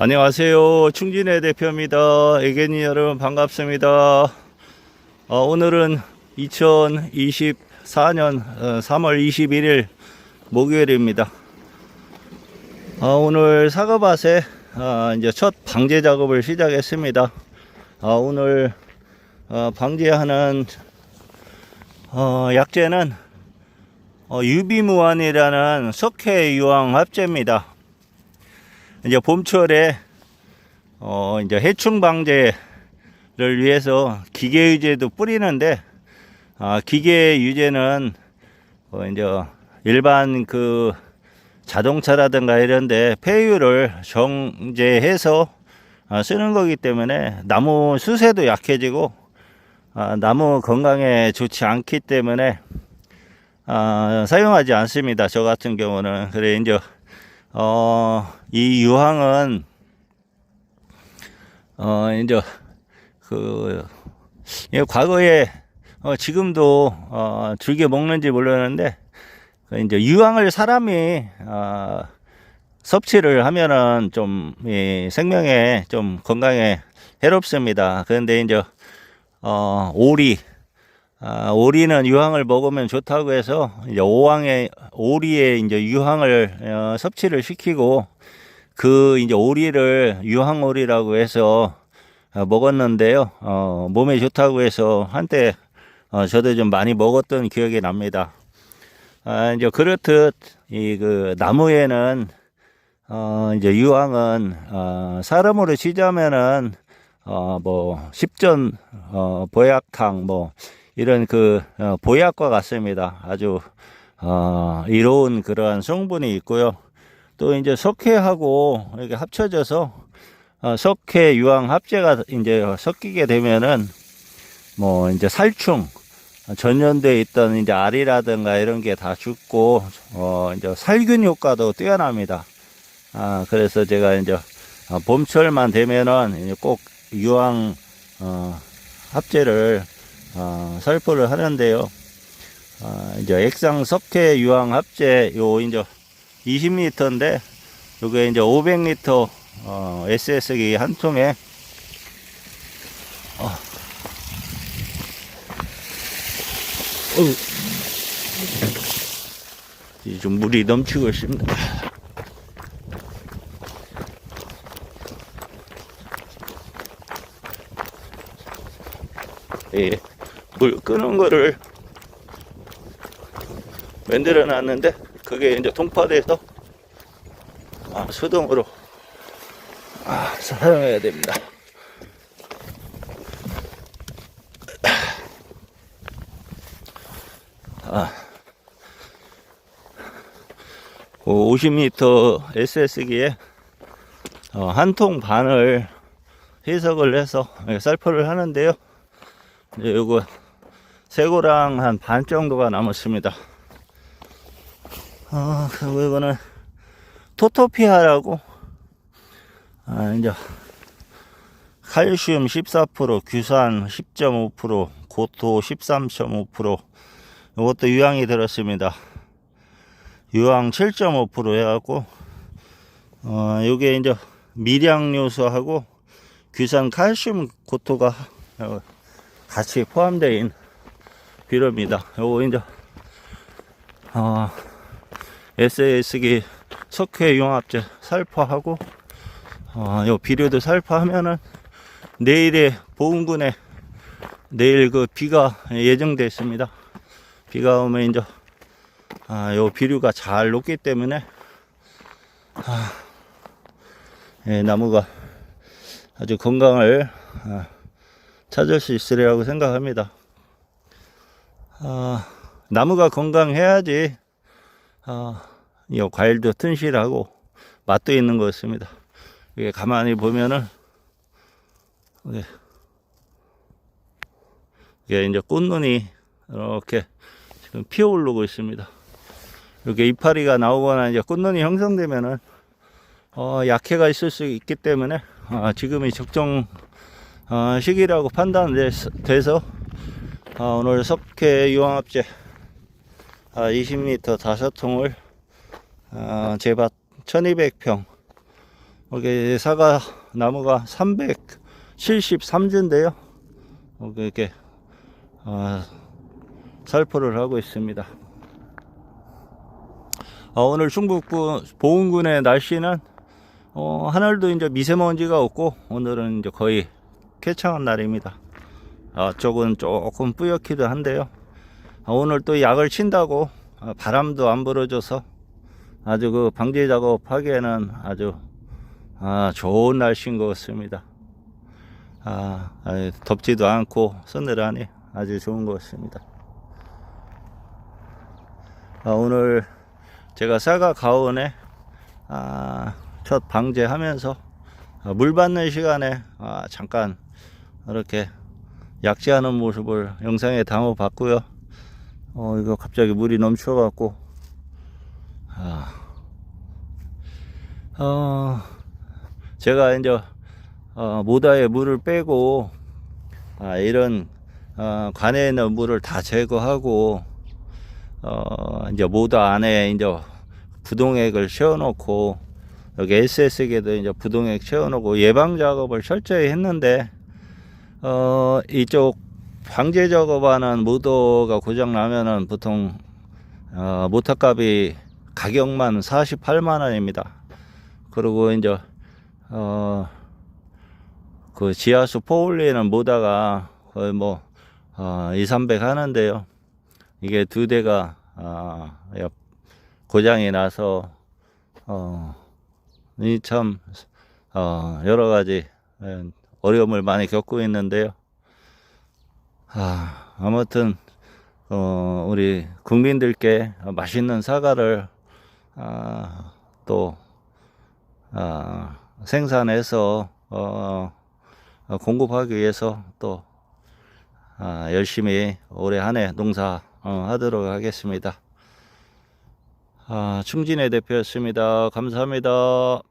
안녕하세요. 충진의 대표입니다. 애견이 여러분 반갑습니다. 어, 오늘은 2024년 3월 21일 목요일입니다. 어, 오늘 사과밭에 어, 이제 첫 방제 작업을 시작했습니다. 어, 오늘 어, 방제하는 어, 약재는 어, 유비무환이라는 석회 유황 합재입니다. 이제 봄철에 어 이제 해충 방제를 위해서 기계 유제도 뿌리는데 아 기계 유제는 어 이제 일반 그 자동차라든가 이런데 폐유를 정제해서 아, 쓰는 거기 때문에 나무 수세도 약해지고 아, 나무 건강에 좋지 않기 때문에 아, 사용하지 않습니다. 저 같은 경우는 그래 이제 어, 이 유황은, 어, 이제, 그, 예, 과거에, 어, 지금도, 어, 즐겨 먹는지 모르는데, 그 이제 유황을 사람이, 어, 섭취를 하면은 좀, 이 생명에 좀 건강에 해롭습니다. 그런데 이제, 어, 오리, 아, 오리는 유황을 먹으면 좋다고 해서 이제 오황에 오리에 이제 유황을 어, 섭취를 시키고 그 이제 오리를 유황 오리라고 해서 어, 먹었는데요. 어, 몸에 좋다고 해서 한때 어, 저도 좀 많이 먹었던 기억이 납니다. 아, 이제 그렇듯 이 그 나무에는 어, 이제 유황은 어, 사람으로 치자면은 어, 뭐 십전 어, 보약탕 뭐 이런 그 어, 보약과 같습니다. 아주 어, 이로운 그러한 성분이 있고요. 또 이제 석회하고 이렇게 합쳐져서 어, 석회 유황 합제가 이제 섞이게 되면은 뭐 이제 살충 전연돼 있던 이제 알이라든가 이런 게 다 죽고 어 이제 살균 효과도 뛰어납니다. 아 그래서 제가 이제 어, 봄철만 되면은 이제 꼭 유황 어, 합제를 어, 살포를 하는데요. 어, 이제 액상 석회 유황 합재 요 이제 20리터인데 요게 이제 500리터 어, SS기 한 통에 어. 이제 좀 물이 넘치고 있습니다. 예, 물 끄는 거를 만들어 놨는데 그게 이제 동파돼서 아, 수동으로 아, 사용해야 됩니다. 아, 50m SS기에 어, 한통 반을 해석을 해서 쌀포를 하는데요. 이제 요거 새고랑 한 반 정도가 남았습니다. 아, 그리고 이거는 토토피아라고 아, 이제 칼슘 14%, 규산 10.5%, 고토 13.5%, 이것도 유황이 들었습니다. 유황 7.5% 해갖고, 어, 요게 이제 미량 요소하고 규산 칼슘 고토가 어, 같이 포함되어 있는 비료입니다. 요거 이제, 어, SAS기 석회 용합제 살포하고, 어, 요 비료도 살포하면은 내일의 보은군에 내일 그 비가 예정되어 있습니다. 비가 오면 이제, 아, 요 비료가 잘 녹기 때문에, 아, 예, 나무가 아주 건강을 아, 찾을 수 있으리라고 생각합니다. 아, 나무가 건강해야지 아, 이 과일도 튼실하고 맛도 있는 것 같습니다. 이게 가만히 보면은 이게, 이제 꽃눈이 이렇게 지금 피어오르고 있습니다. 이렇게 이파리가 나오거나 이제 꽃눈이 형성되면은 어, 약해가 있을 수 있기 때문에 아, 지금이 적정 어, 시기라고 판단돼서 어, 오늘 석회 유황합제 아, 20리터 5통을 어, 제밭 1200평 여기 사과 나무가 373주인데요. 이렇게 어, 살포를 하고 있습니다. 어, 오늘 충북부 보은군의 날씨는 어, 하늘도 이제 미세먼지가 없고 오늘은 이제 거의 쾌청한 날입니다. 아, 쪽은 조금 뿌옇기도 한데요. 아, 오늘 또 약을 친다고 아, 바람도 안 불어줘서 아주 그 방제 작업 하기에는 아주 아, 좋은 날씨인 것 같습니다. 아, 아, 덥지도 않고 서늘하니 아주 좋은 것 같습니다. 아, 오늘 제가 사과 가온에 아, 첫 방제하면서 아, 물 받는 시간에 아, 잠깐 이렇게 약지하는 모습을 영상에 담아 봤고요. 어, 이거 갑자기 물이 넘쳐 갖고. 아, 어, 제가 이제 어, 모다에 물을 빼고 아, 이런 어, 관에 있는 물을 다 제거하고 어, 이제 모다 안에 이제 부동액을 채워놓고 여기 SS에도 이제 부동액 채워놓고 예방 작업을 철저히 했는데 어, 이쪽 방제 작업하는 모터가 고장 나면은 보통 어, 모터값이 가격만 48만 원입니다. 그리고 이제 어, 그 지하수 포올리는 모다가 거의 뭐 어, 2, 300 하는데요. 이게 두 대가 아, 야, 고장이 나서 어, 이참 어, 여러 가지 예, 어려움을 많이 겪고 있는데요. 아, 아무튼 어, 우리 국민들께 맛있는 사과를 아, 또 아, 생산해서 어, 어, 공급하기 위해서 또 아, 열심히 올해 한 해 농사 어, 하도록 하겠습니다. 아, 충진의 대표였습니다. 감사합니다.